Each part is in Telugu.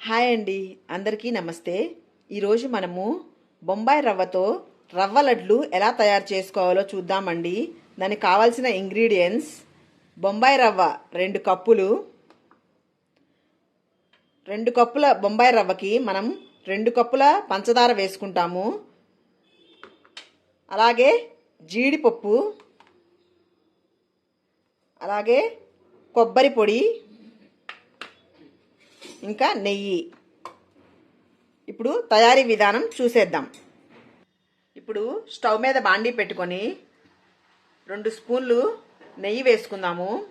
హాయ్ అండి. అందరికీ నమస్తే. ఈరోజు మనము బొంబాయి రవ్వతో రవ్వ లడ్లు ఎలా తయారు చేసుకోవాలో చూద్దామండి. దానికి కావాల్సిన ఇంగ్రీడియంట్స్ బొంబాయి రవ్వ రెండు కప్పులు. రెండు కప్పుల బొంబాయి రవ్వకి మనం రెండు కప్పుల పంచదార వేసుకుంటాము. అలాగే జీడిపప్పు. అలాగే కొబ్బరి పొడి. ఇంకా నెయ్యి. ఇప్పుడు తయారీ విధానం చూసేద్దాం. ఇప్పుడు స్టవ్ మీద బాండీ పెట్టుకొని రెండు స్పూన్లు నెయ్యి వేసుకుందాము.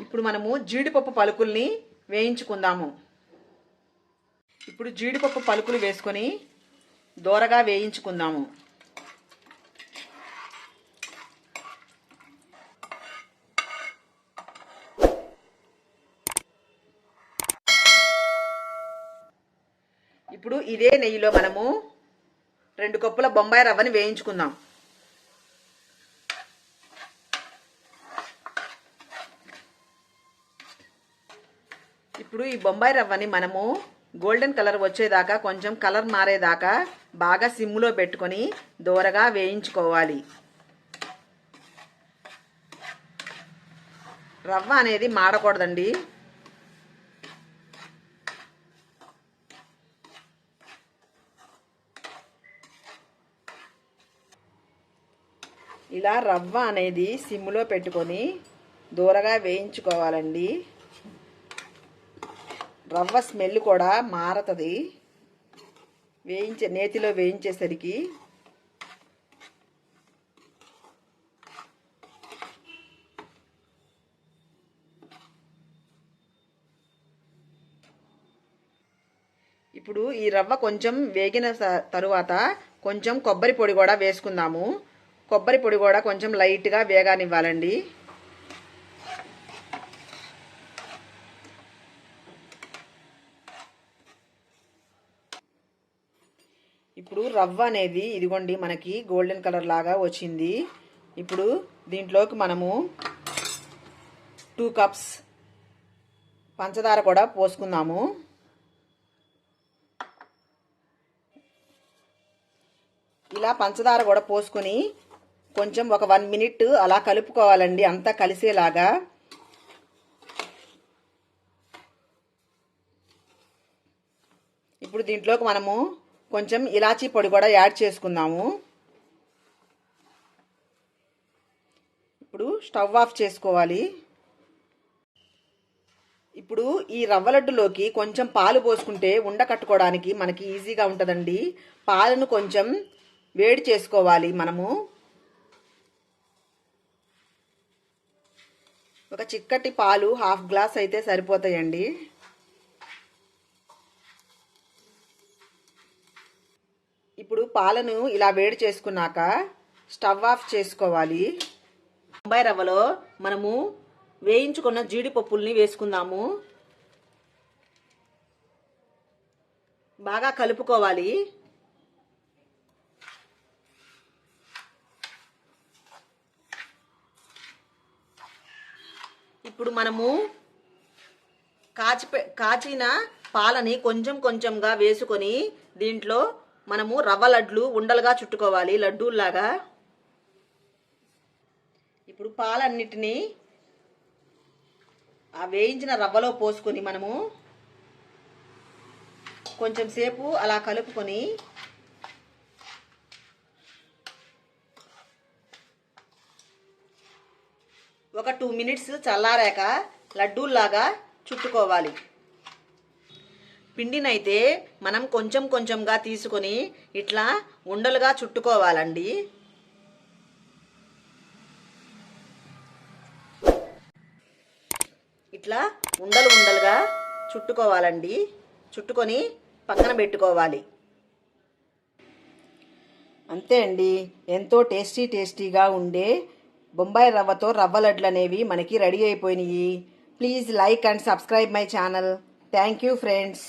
ఇప్పుడు మనము జీడిపప్పు పలుకుల్ని వేయించుకుందాము. ఇప్పుడు జీడిపప్పు పలుకులు వేసుకొని దోరగా వేయించుకుందాము. ఇప్పుడు ఇదే నెయ్యిలో మనము రెండు కప్పుల బొంబాయి రవ్వని వేయించుకుందాం. ఇప్పుడు ఈ బొంబాయి రవ్వని మనము గోల్డెన్ కలర్ వచ్చేదాకా కొంచెం కలర్ మారేదాకా బాగా సిమ్లో పెట్టుకొని దోరగా వేయించుకోవాలి. రవ్వ అనేది మాడకూడదండి. ఇలా రవ్వ అనేది సిమ్లో పెట్టుకొని దూరగా వేయించుకోవాలండి. రవ్వ స్మెల్ కూడా మారుతుంది. వేయించే నేతిలో వేయించేసరికి ఇప్పుడు ఈ రవ్వ కొంచెం వేగిన తరువాత కొంచెం కొబ్బరి పొడి కూడా వేసుకుందాము. కొబ్బరి పొడి కూడా కొంచెం లైట్గా వేగానివ్వాలండి. ఇప్పుడు రవ్వ అనేది ఇదిగోండి మనకి గోల్డెన్ కలర్ లాగా వచ్చింది. ఇప్పుడు దీంట్లోకి మనము టూ కప్స్ పంచదార కూడా పోసుకుందాము. ఇలా పంచదార కూడా పోసుకొని కొంచెం ఒక వన్ మినిట్ అలా కలుపుకోవాలండి అంతా కలిసేలాగా. ఇప్పుడు దీంట్లోకి మనము కొంచెం ఇలాచీ పొడి కూడా యాడ్ చేసుకుందాము. ఇప్పుడు స్టవ్ ఆఫ్ చేసుకోవాలి. ఇప్పుడు ఈ రవ్వ లడ్డులోకి కొంచెం పాలు పోసుకుంటే ఉండ కట్టుకోవడానికి మనకి ఈజీగా ఉంటుందండి. పాలను కొంచెం వేడి చేసుకోవాలి మనము. ఒక చిక్కటి పాలు హాఫ్ గ్లాస్ అయితే సరిపోతాయండి. ఇప్పుడు పాలను ఇలా వేడి చేసుకున్నాక స్టవ్ ఆఫ్ చేసుకోవాలి. బొంబాయి రవ్వలో మనము వేయించుకున్న జీడిపప్పుల్ని వేసుకుందాము. బాగా కలుపుకోవాలి. ఇప్పుడు మనము కాచి కాచిన పాలని కొంచెం కొంచెంగా వేసుకొని దీంట్లో మనము రవ్వ లడ్లు ఉండలుగా చుట్టుకోవాలి లడ్డూల్లాగా. ఇప్పుడు పాలన్నిటినీ ఆ వేయించిన రవ్వలో పోసుకొని మనము కొంచెం సేపు అలా కలుపుకొని మినిట్స్ చల్లారాక లడ్డూల్లాగా చుట్టుకోవాలి. పిండినైతే మనం కొంచెం కొంచెంగా తీసుకొని ఇట్లా ఉండలుగా చుట్టుకోవాలండి. ఇట్లా ఉండలు ఉండలుగా చుట్టుకోవాలండి. చుట్టుకొని పక్కన పెట్టుకోవాలి. అంతే అండి. ఎంతో టేస్టీ టేస్టీగా ఉండే బొంబాయి రవ్వతో రవ్వ లడ్లు అనేవి మనకి రెడీ అయిపోయినాయి. Please like and subscribe my channel. Thank you friends.